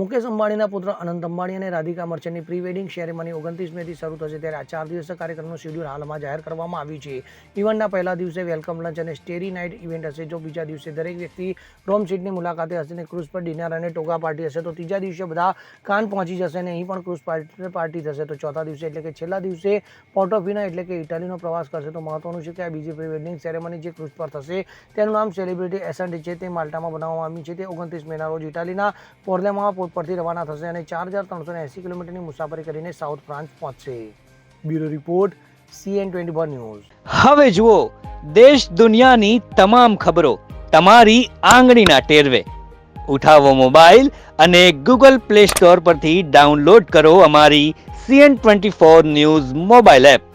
મુકેશ અંબાણીના પુત્ર અનંત અંબાણી અને રાધિકા મર્ચન્ટની પ્રી વેડિંગ સેરેમની ઓગણત્રીસ મેથી શરૂ થશે ત્યારે આ ચાર દિવસ કાર્યક્રમનું શેડ્યુલ હાલમાં જાહેર કરવામાં આવ્યું છે. ઇવેન્ટના પહેલા દિવસે વેલકમ લંચ અને સ્ટેરી નાઇટ ઇવેન્ટ હશે, જો બીજા દિવસે દરેક વ્યક્તિ રોમ સીટની મુલાકાતે હશે અને ક્રૂઝ પર ડિનર અને ટોગા પાર્ટી હશે, તો ત્રીજા દિવસે બધા કાન પહોંચી જશે અને અહીં પણ ક્રૂઝ પાર્ટી પાર્ટી થશે. તો ચોથા દિવસે એટલે કે છેલ્લા દિવસે પોર્ટોફિના એટલે કે ઇટાલીનો પ્રવાસ કરશે. તો મહત્વનું છે કે આ બીજી પ્રી વેડિંગ સેરેમની જે ક્રૂઝ પર થશે, તેનું નામ સેલિબ્રિટી એસન્ટ છે, તે માલ્ટામાં બનાવવામાં આવી છે. તે ઓગણત્રીસ મેના રોજ ઇટાલીના પોર્લેમાં પોર્ટ પરથી રવાના થશે અને ચાર હજાર ત્રણસો એંસી કિલોમીટરની મુસાફરી કરીને સાઉથ ફ્રાન્સ પહોંચશે. Bureau report CN twenty four news. હવે જુઓ દેશ દુનિયાની તમામ ખબરો તમારી આંગળીના ટેરવે. ઉઠાવો મોબાઈલ અને ગૂગલ પ્લે સ્ટોર પરથી ડાઉનલોડ કરો અમારી CN twenty four news mobile app.